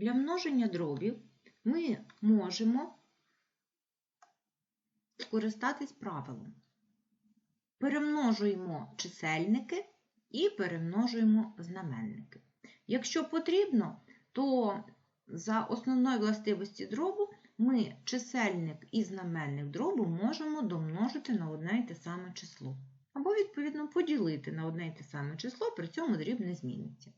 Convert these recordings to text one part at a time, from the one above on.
Для множення дробів ми можемо скористатись правилом. Перемножуємо чисельники і перемножуємо знаменники. Якщо потрібно, то за основною властивості дробу ми чисельник і знаменник дробу можемо домножити на одне і те саме число. Або, відповідно, поділити на одне і те саме число, при цьому дріб не зміниться.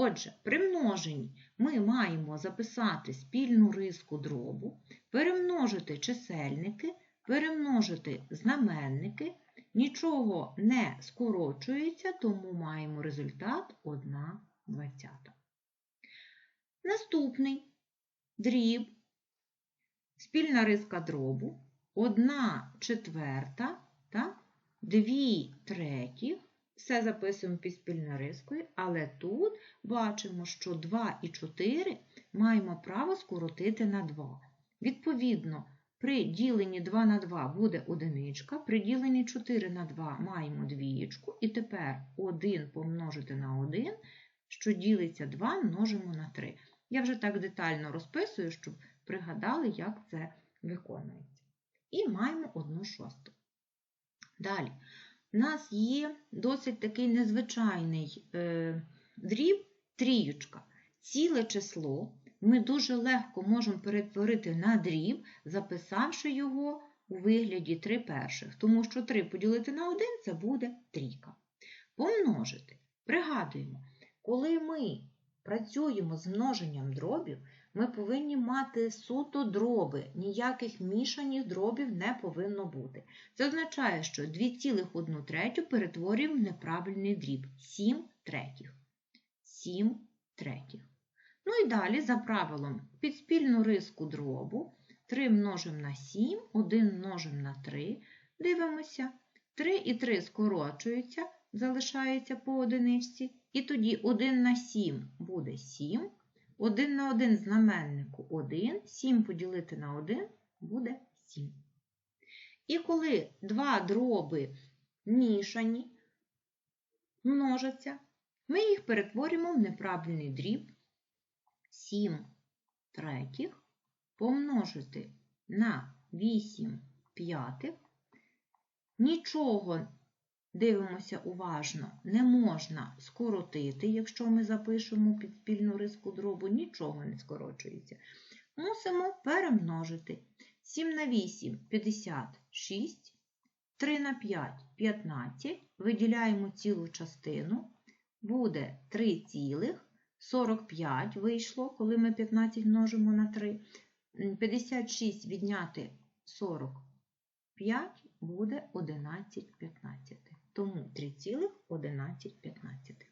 Отже, при множенні ми маємо записати спільну риску дробу, перемножити чисельники, перемножити знаменники, нічого не скорочується, тому маємо результат 1 двадцята. Наступний дріб, спільна риска дробу, 1 четверта та 2 третіх. Все записуємо під спільною рискою, але тут бачимо, що 2 і 4 маємо право скоротити на 2. Відповідно, при діленні 2 на 2 буде одиничка, при діленні 4 на 2 маємо двієчку, і тепер 1 помножити на 1, що ділиться 2, множимо на 3. Я вже так детально розписую, щоб пригадали, як це виконується. І маємо 1 шосту. Далі. У нас є досить такий незвичайний е, дріб, трієчка. Ціле число ми дуже легко можемо перетворити на дріб, записавши його у вигляді 3 перших, тому що 3 поділити на 1 це буде трійка. Помножити. Пригадуємо, коли ми працюємо з множенням дробів, ми повинні мати суто дроби, ніяких мішаних дробів не повинно бути. Це означає, що 2,1 третю перетворюємо в неправильний дріб 7 третіх. 7 третіх. Ну і далі, за правилом, під спільну риску дробу 3 множимо на 7, 1 множимо на 3. Дивимося, 3 і 3 скорочуються, залишається по одиничці. І тоді 1 на 7 буде 7. 1 на 1 знаменнику 1, 7 поділити на 1 буде 7. І коли два дроби мішані, множаться, ми їх перетворюємо в неправильний дріб 7 третіх помножити на 8 п'ятих. Нічого, дивимося уважно, не можна скоротити, якщо ми запишемо під спільну риску дробу, нічого не скорочується. Мусимо перемножити. 7 на 8 56, 3 на 5 15, виділяємо цілу частину, буде 3 цілих. 45 вийшло, коли ми 15 множимо на 3. 56 відняти 45 буде 11 15. Тому 3,11.